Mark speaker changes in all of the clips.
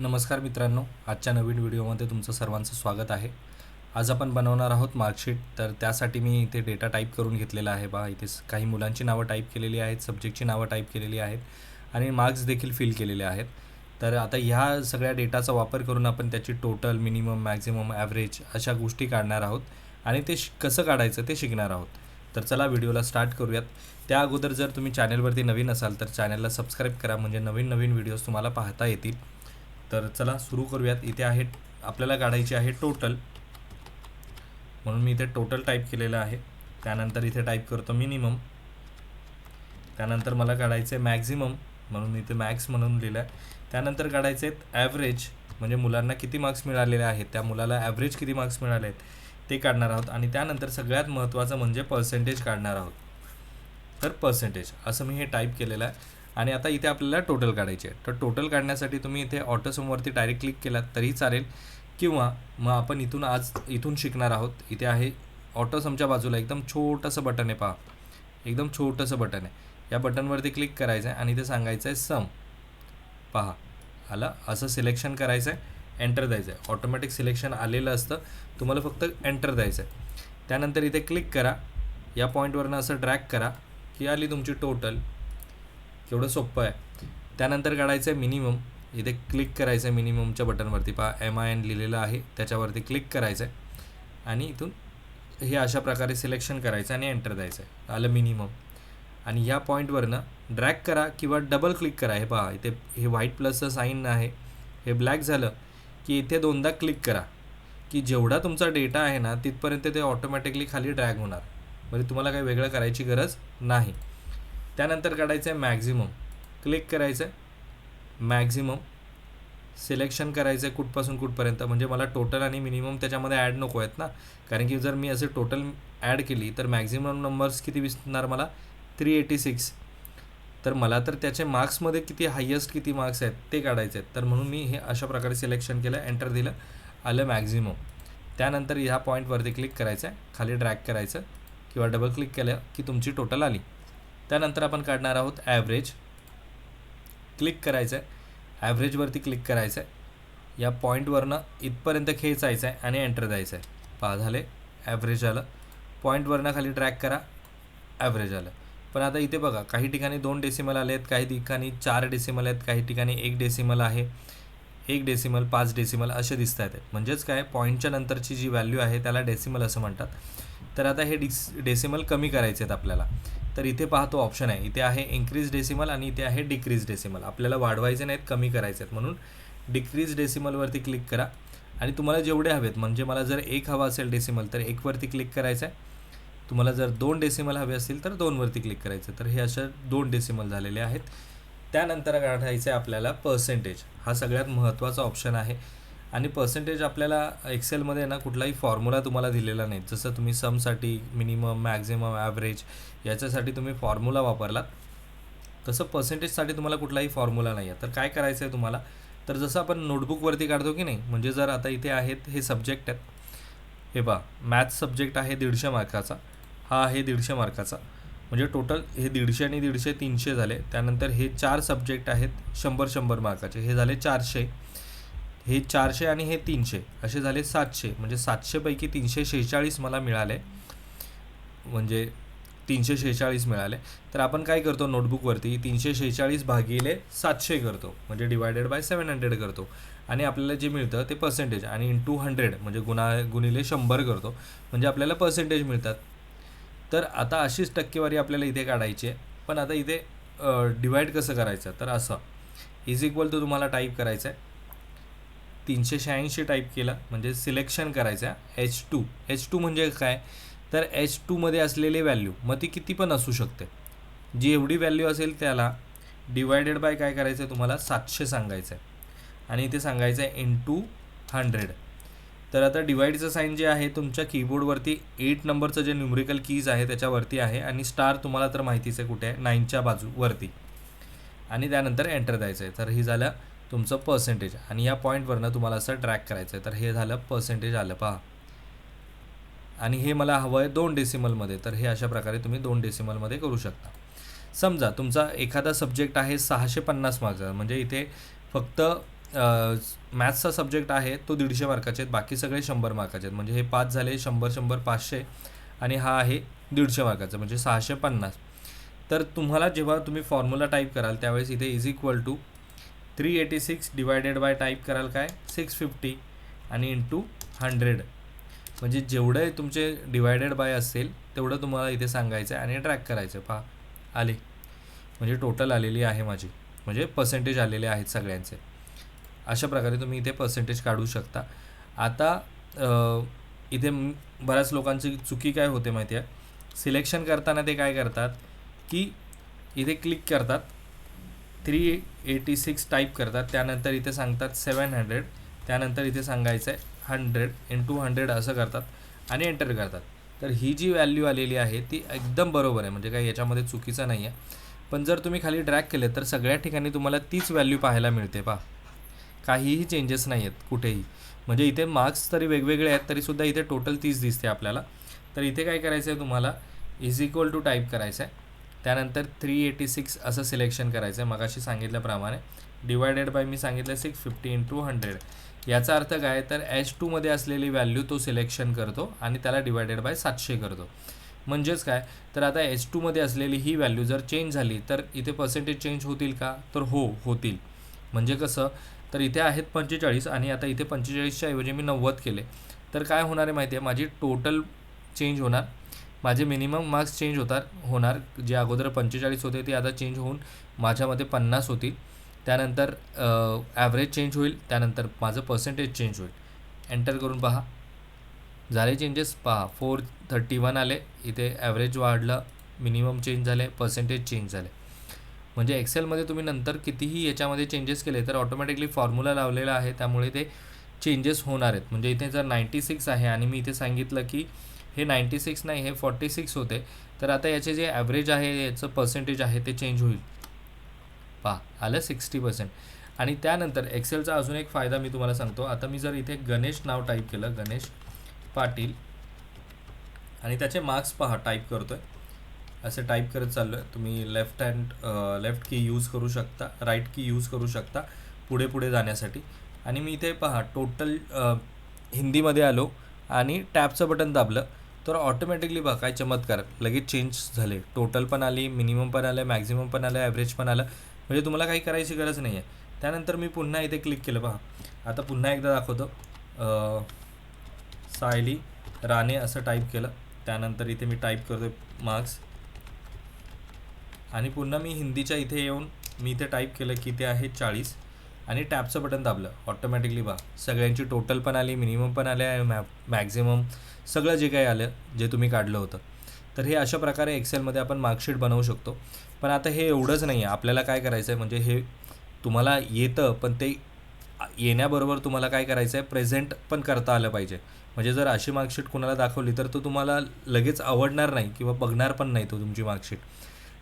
Speaker 1: नमस्कार मित्रांनो आजच्या नवीन व्हिडिओमध्ये तुमचं सर्वांचं स्वागत आहे. आज आपण बनवणार आहोत मार्कशीट तर त्यासाठी मी इथे डेटा टाईप करून घेतलेला आहे बा. इथे काही मुलांची नावं टाईप केलेली आहेत सब्जेक्टची नावं टाईप केलेली आहेत आणि मार्क्स देखील फिल केलेले आहेत. तर आता ह्या सगळ्या डेटाचा वापर करून आपण त्याची टोटल मिनिमम मॅक्झिमम ॲव्हरेज अशा गोष्टी काढणार आहोत आणि ते कसं काढायचं ते शिकणार आहोत. तर चला व्हिडिओला स्टार्ट करूयात. त्या अगोदर जर तुम्ही चॅनलवरती नवीन असाल तर चॅनलला सबस्क्राईब करा. म्हणजे नवीन नवीन व्हिडिओज तुम्हाला पाहता येतील. तर चला सुरू करूयात. इथे आहे आपल्याला काढायची आहे टोटल म्हणून मी इथे टोटल टाईप केलेलं आहे. त्यानंतर इथे टाईप करतो मिनिमम त्यानंतर मला काढायचं आहे मॅक्झिमम म्हणून इथे मॅक्स म्हणून लिहिलं आहे त्यानंतर काढायचे आहेत ॲव्हरेज म्हणजे मुलांना किती मार्क्स मिळालेले आहेत. त्या मुलाला ॲव्हरेज किती मार्क्स मिळाले आहेत ते काढणार आहोत. आणि त्यानंतर सगळ्यात महत्त्वाचं म्हणजे पर्सेंटेज काढणार आहोत. तर पर्सेंटेज असं मी हे टाईप केलेलं आहे. आणि आता इथे आपल्याला टोटल काढायचे आहे. तर टोटल काढण्यासाठी तुम्ही इथे ऑटोसमवरती डायरेक्ट क्लिक केलात तरी चालेल. किंवा मग आपण इथून आज इथून शिकणार आहोत. इथे आहे ऑटोसमच्या बाजूला एकदम छोटंसं बटन आहे पहा. एकदम छोटंसं बटन आहे. या बटनवरती क्लिक करायचं आहे आणि इथे सांगायचं आहे सम पहा आला असं सिलेक्शन करायचं आहे एंटर द्यायचं आहे ऑटोमॅटिक सिलेक्शन आलेलं असतं. तुम्हाला फक्त एंटर द्यायचं आहे त्यानंतर इथे क्लिक करा. या पॉईंटवरनं असं ड्रॅग करा की आली तुमची टोटल केवढं सोपं आहे. त्यानंतर काढायचं आहे मिनिमम इथे क्लिक करायचं आहे मिनिममच्या बटनवरती पहा एम आय एन लिहिलेलं आहे. त्याच्यावरती क्लिक करायचं आहे आणि इथून हे अशा प्रकारे सिलेक्शन करायचं आणि एंटर द्यायचं आहे आलं मिनिमम आणि ह्या पॉईंटवरनं ड्रॅग करा किंवा डबल क्लिक करा. हे पहा इथे हे व्हाईट प्लसचं साईन आहे. हे ब्लॅक झालं की इथे दोनदा क्लिक करा. की जेवढा तुमचा डेटा आहे ना तिथपर्यंत ते ऑटोमॅटिकली खाली ड्रॅग होणार. म्हणजे तुम्हाला काही वेगळं करायची गरज नाही. त्यानंतर काढायचं आहे मॅक्झिमम क्लिक करायचं आहे मॅक्झिमम सिलेक्शन करायचं आहे कुठपासून कुठपर्यंत. म्हणजे मला टोटल आणि मिनिमम त्याच्यामध्ये ॲड नको आहेत ना. कारण की जर मी असे टोटल ॲड केली तर मॅक्झिमम नंबर्स किती दिसणार मला? थ्री एटी सिक्स तर मला तर त्याचे मार्क्समध्ये किती हायेस्ट किती मार्क्स आहेत ते काढायचे आहेत. तर म्हणून मी हे अशा प्रकारे सिलेक्शन केलं एंटर दिलं आलं मॅक्झिमम त्यानंतर ह्या पॉईंटवरती क्लिक करायचं आहे खाली ड्रॅग करायचं. किंवा डबल क्लिक केलं की तुमची टोटल आली. त्यानंतर आपण काढणार आहोत ॲव्हरेज क्लिक करायचं आहे ॲव्हरेजवरती क्लिक करायचं आहे या पॉईंटवरनं इथपर्यंत खेचायचं आहे आणि एंटर द्यायचं आहे पहा झाले ॲव्हरेज आलं. पॉईंटवरनं खाली ट्रॅक करा. ॲव्हरेज आलं. पण आता इथे बघा काही ठिकाणी दोन डेसिमल आले आहेत काही ठिकाणी चार डेसिमल आहेत काही ठिकाणी एक डेसिमल आहे. एक डेसिमल पाच डेसिमल असे दिसत आहेत. म्हणजेच काय? पॉईंटच्या नंतरची जी व्हॅल्यू आहे त्याला डेसिमल असं म्हणतात. तर आता हे डिस डेसिमल कमी करायचे आहेत आपल्याला. तर इथे पाहतो ऑप्शन आहे. इथे आहे इन्क्रीज डेसिमल आणि इथे आहे डिक्रीज डेसिमल आपल्याला वाढवायचे नाहीत कमी करायचे आहेत म्हणून डिक्रीज डेसिमलवरती क्लिक करा. आणि तुम्हाला जेवढे हवेत म्हणजे मला जर एक हवा असेल डेसिमल तर एकवरती क्लिक करायचं आहे. तुम्हाला जर दोन डेसिमल हवे असतील तर दोनवरती क्लिक करायचं तर हे अशा दोन डेसिमल झालेले आहेत. त्यानंतर काढायचं आहे आपल्याला पर्सेंटेज हा सगळ्यात महत्त्वाचा ऑप्शन आहे. आणि पर्सेंटेज आपल्याला एक्सेलमध्ये ना कुठलाही फॉर्म्युला तुम्हाला दिलेला नाही. जसं तुम्ही समसाठी मिनिमम मॅक्झिमम ॲव्हरेज याच्यासाठी तुम्ही फॉर्म्युला वापरलात. तसं पर्सेंटेजसाठी तुम्हाला कुठलाही फॉर्म्युला नाही आहे तर काय करायचं आहे तुम्हाला? तर जसं आपण नोटबुकवरती काढतो की नाही म्हणजे जर आता इथे आहेत हे सब्जेक्ट आहेत. हे बा मॅथ्स सब्जेक्ट आहे दीडशे मार्काचा हा आहे दीडशे मार्काचा म्हणजे टोटल हे दीडशे आणि दीडशे तीनशे झाले. त्यानंतर हे चार सब्जेक्ट आहेत शंभर शंभर मार्काचे हे झाले चारशे. हे चारशे आणि हे तीनशे असे झाले सातशे. म्हणजे सातशेपैकी तीनशे शेहेचाळीस मला मिळाले. म्हणजे तीनशे शेहेचाळीस मिळाले. तर आपण काय करतो नोटबुकवरती? तीनशे शेहेचाळीस भागिले सातशे करतो. म्हणजे डिवायडेड बाय सेवन हंड्रेड करतो. आणि आपल्याला जे मिळतं ते पर्सेंटेज आणि इन टू हंड्रेड म्हणजे गुणा गुणिले शंभर करतो. म्हणजे आपल्याला पर्सेंटेज मिळतात. तर आता अशीच टक्केवारी आपल्याला इथे काढायची आहे. पण आता इथे डिवाईड कसं करायचं? तर असं. इज इक्वल टू तुम्हाला टाईप करायचं आहे तीनशे शहाऐंशी टाईप केलं. म्हणजे सिलेक्शन करायचं. आहे एच टू एच टू म्हणजे काय? तर एच टूमध्ये असलेली व्हॅल्यू मग ती किती पण असू शकते. जी एवढी व्हॅल्यू असेल त्याला डिवायडेड बाय काय करायचं आहे तुम्हाला? सातशे सांगायचं आहे आणि इथे सांगायचं आहे इन टू हंड्रेड तर आता डिवाईडचं साईन जे आहे तुमच्या कीबोर्डवरती एट नंबरचं जे न्युमरिकल कीज आहे त्याच्यावरती आहे. आणि स्टार तुम्हाला तर माहितीच आहे कुठे आहे? नाईनच्या बाजूवरती आणि त्यानंतर एंटर द्यायचं आहे तर हे झालं तुमचं पर्सेंटेज आणि या पॉईंटवरनं तुम्हाला असं ट्रॅक करायचं आहे तर हे झालं पर्सेंटेज आलं पहा. आणि हे मला हवं आहे दोन डेसिमलमध्ये तर हे अशा प्रकारे तुम्ही दोन डेसिमलमध्ये करू शकता. समजा तुमचा एखादा सब्जेक्ट आहे सहाशे पन्नास मार्क्सचा म्हणजे इथे फक्त मॅथ्सचा सब्जेक्ट आहे तो दीडशे मार्काचे आहेत. बाकी सगळे शंभर मार्काचे आहेत. म्हणजे हे पाच झाले शंभर शंभर पाचशे. आणि हा आहे दीडशे मार्काचा म्हणजे सहाशे पन्नास. तर तुम्हाला जेव्हा तुम्ही फॉर्म्युला टाईप कराल त्यावेळेस इथे is equal to three eighty six divided by type कराल काय? सिक्स फिफ्टी आणि इंटू हंड्रेड. म्हणजे जेवढे तुमचे डिवायडेड बाय असेल तेवढं तुम्हाला इथे सांगायचं आहे आणि ट्रॅक करायचं पहा आले. म्हणजे टोटल आलेली आहे माझी. म्हणजे पर्सेंटेज आलेले आहेत सगळ्यांचे. अशा प्रकारे तुम्ही इथे पर्सेंटेज काढू शकता. आता इथे बऱ्याच लोकांची चुकी काय होते माहिती आहे? सिलेक्शन करताना ते काय करतात? की इथे क्लिक करतात. थ्री एटी सिक्स टाईप करतात. त्यानंतर इथे सांगतात सेवन हंड्रेड त्यानंतर इथे सांगायचं आहे हंड्रेड इन टू हंड्रेड असं करतात आणि एंटर करतात. तर ही जी व्हॅल्यू आलेली आहे ती एकदम बरोबर आहे. म्हणजे काही याच्यामध्ये चुकीचं नाही आहे पण जर तुम्ही खाली ड्रॅग केले तर सगळ्या ठिकाणी तुम्हाला तीच व्हॅल्यू पाहायला मिळते पहा. काहीही चेंजेस नाही आहेत कुठेही. म्हणजे इथे मार्क्स तरी वेगवेगळे आहेत तरीसुद्धा इथे टोटल तीच दिसते आपल्याला. तर इथे काय करायचं आहे तुम्हाला? इज इक्वल टू टाईप करायचं आहे त्यानंतर थ्री एटी सिक्स असं सिलेक्शन करायचं आहे मगाशी सांगितल्याप्रमाणे. डिवायडेड बाय मी सांगितलं सिक्स फिफ्टी इंटू हंड्रेड याचा अर्थ काय? तर एच टूमध्ये असलेली व्हॅल्यू तो सिलेक्शन करतो आणि त्याला डिवायडेड बाय सातशे करतो. म्हणजेच काय? तर आता एच टूमध्ये असलेली ही व्हॅल्यू जर चेंज झाली तर इथे पर्सेंटेज चेंज होतील का? तर हो होतील. म्हणजे कसं? तर इथे आहेत पंचेचाळीस आणि आता इथे पंचेचाळीसच्या ऐवजी मी नव्वद केले. तर काय होणार आहे माहिती आहे? माझी टोटल चेंज होणार. माझे मिनिमम मार्क्स चेंज होतात होणार. जे अगोदर पंचेचाळीस होते ते आता चेंज होऊन माझ्यामध्ये पन्नास होतील त्यानंतर ॲव्हरेज चेंज होईल. त्यानंतर माझं पर्सेंटेज चेंज होईल. एंटर करून पहा. झाले चेंजेस पहा. फोर थर्टी वन आले. इथे ॲव्हरेज वाढलं. मिनिमम चेंज झाले. पर्सेंटेज चेंज झाले. म्हणजे एक्सेलमध्ये तुम्ही नंतर कितीही याच्यामध्ये चेंजेस केले तर ऑटोमॅटिकली फॉर्म्युला लावलेला आहे. त्यामुळे ते चेंजेस होणार आहेत. म्हणजे इथे जर नाईंटी सिक्स आहे आणि मी इथे सांगितलं की हे नाईंटी सिक्स नाही हे फॉर्टी सिक्स होते. तर आता याचे जे ॲव्हरेज आहे याचं पर्सेंटेज आहे ते चेंज होईल. पहा आलं सिक्स्टी पर्सेंट आणि त्यानंतर एक्सेलचा अजून एक फायदा मी तुम्हाला सांगतो. आता मी जर इथे गणेश नाव टाईप केलं गणेश पाटील आणि त्याचे मार्क्स पहा टाईप करतो आहे असं टाईप करत चाललो आहे तुम्ही left hand left key use करू शकता राईट की यूज करू शकता पुढे पुढे जाण्यासाठी. आणि मी इथे पहा टोटल हिंदीमध्ये आलो आणि टॅबचं बटन दाबलं. तर ऑटोमॅटिकली बघा काय चमत्कार. लगेच चेंज झाले. टोटल पण आली मिनिमम पण आलं मॅक्झिमम पण आलं ॲव्हरेज पण आलं. म्हणजे तुम्हाला काही करायची गरज नाही आहे त्यानंतर मी पुन्हा इथे क्लिक केलं पहा आता पुन्हा एकदा दाखवतो. सायली राणे असं टाईप केलं. त्यानंतर इथे मी टाईप करतो मार्क्स आणि पुन्हा मी हिंदीच्या इथे येऊन मी इथे टाईप केलं की ते आहे चाळीस. आणि टॅपचं बटन दाबलं ऑटोमॅटिकली बा सगळ्यांची टोटल पण आली मिनिमम पण आले मॅ मॅक्झिमम सगळं जे काही आलं जे तुम्ही काढलं होतं. तर हे अशा प्रकारे एक्सेलमध्ये आपण मार्कशीट बनवू शकतो. पण आता हे एवढंच नाही आहे आपल्याला काय करायचं आहे म्हणजे हे तुम्हाला येतं पण ते येण्याबरोबर तुम्हाला काय करायचं आहे प्रेझेंट पण करता आलं पाहिजे. म्हणजे जर अशी मार्कशीट कुणाला दाखवली तर तो तुम्हाला लगेच आवडणार नाही किंवा बघणार पण नाही तो तुमची मार्कशीट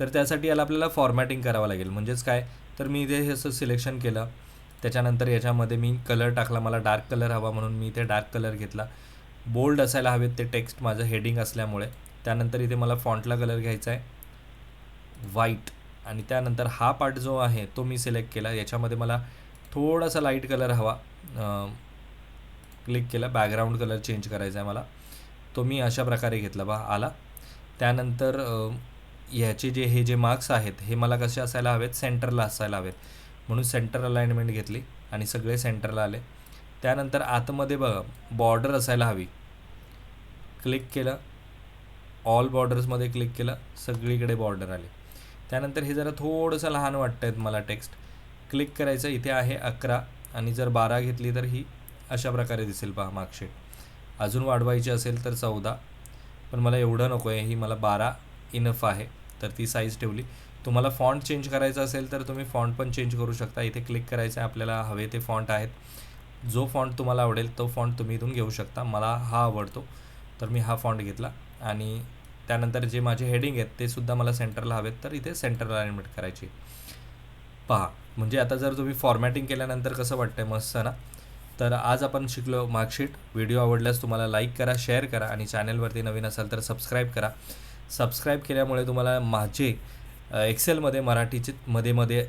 Speaker 1: तर त्यासाठी याला आपल्याला फॉर्मॅटिंग करावं लागेल. म्हणजेच काय? तर मी इथे हे असं सिलेक्शन केलं. त्याच्यानंतर याच्यामध्ये मी कलर टाकला मला डार्क कलर हवा म्हणून मी इथे डार्क कलर घेतला. बोल्ड असायला हवेत ते टेक्स्ट माझं हेडिंग असल्यामुळे. त्यानंतर इथे मला फॉन्टला कलर घ्यायचा आहे व्हाईट आणि त्यानंतर हा पार्ट जो आहे तो मी सिलेक्ट केला. याच्यामध्ये मला थोडासा लाइट कलर हवा. क्लिक केला. बॅकग्राऊंड कलर चेंज करायचा आहे मला. तो मी अशा प्रकारे घेतला बा आला. त्यानंतर ह्याचे जे हे जे मार्क्स आहेत हे मला कसे असायला हवेत? सेंटरला असायला हवेत. म्हणून सेंटर अलाइनमेंट घेतली आणि सगळे सेंटरला आले. त्यानंतर आतमध्ये बघा बॉर्डर असायला हवी. क्लिक केलं. ऑल बॉर्डर्समध्ये क्लिक केलं. सगळीकडे बॉर्डर आले. त्यानंतर हे जरा थोडंसं लहान वाटतं आहेत मला टेक्स्ट क्लिक करायचं. इथे आहे अकरा आणि जर बारा घेतली तर ही अशा प्रकारे दिसेल पहा मार्कशीट अजून वाढवायची असेल तर चौदा. पण मला एवढं नको आहे ही मला बारा इनफ आहे. तर ती साईज ठेवली. तुम्हाला फॉन्ट चेंज करायचा असेल तर तुम्ही फॉन्ट पण चेंज करू शकता. इथे क्लिक करायचं आहे आपल्याला हवे ते फॉन्ट आहेत. जो फॉन्ट तुम्हाला आवडेल तो फॉन्ट तुम्ही इथून घेऊ शकता. मला हा आवडतो. तर मी हा फॉन्ट घेतला. आणि त्यानंतर जे माझे हेडिंग आहेत ते सुद्धा मला सेंटरला हवेत. तर इथे सेंटरला अलाइनमेंट करायची पहा म्हणजे आता जर तुम्ही फॉर्मॅटिंग केल्यानंतर कसं वाटतंय? मस्त ना? तर आज आपण शिकलो मार्कशीट व्हिडिओ आवडल्यास तुम्हाला लाईक करा शेअर करा. आणि चॅनलवरती नवीन असाल तर सबस्क्राईब करा. सबस्क्राईब केल्यामुळे तुम्हाला माझे एक्सेलमध्ये मराठीचे मध्ये मध्ये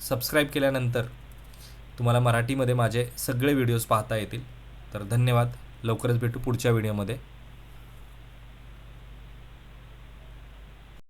Speaker 1: सबस्क्राईब केल्यानंतर तुम्हाला मराठीमध्ये माझे सगळे व्हिडिओज पाहता येतील. तर धन्यवाद. लवकरच भेटू पुढच्या व्हिडिओमध्ये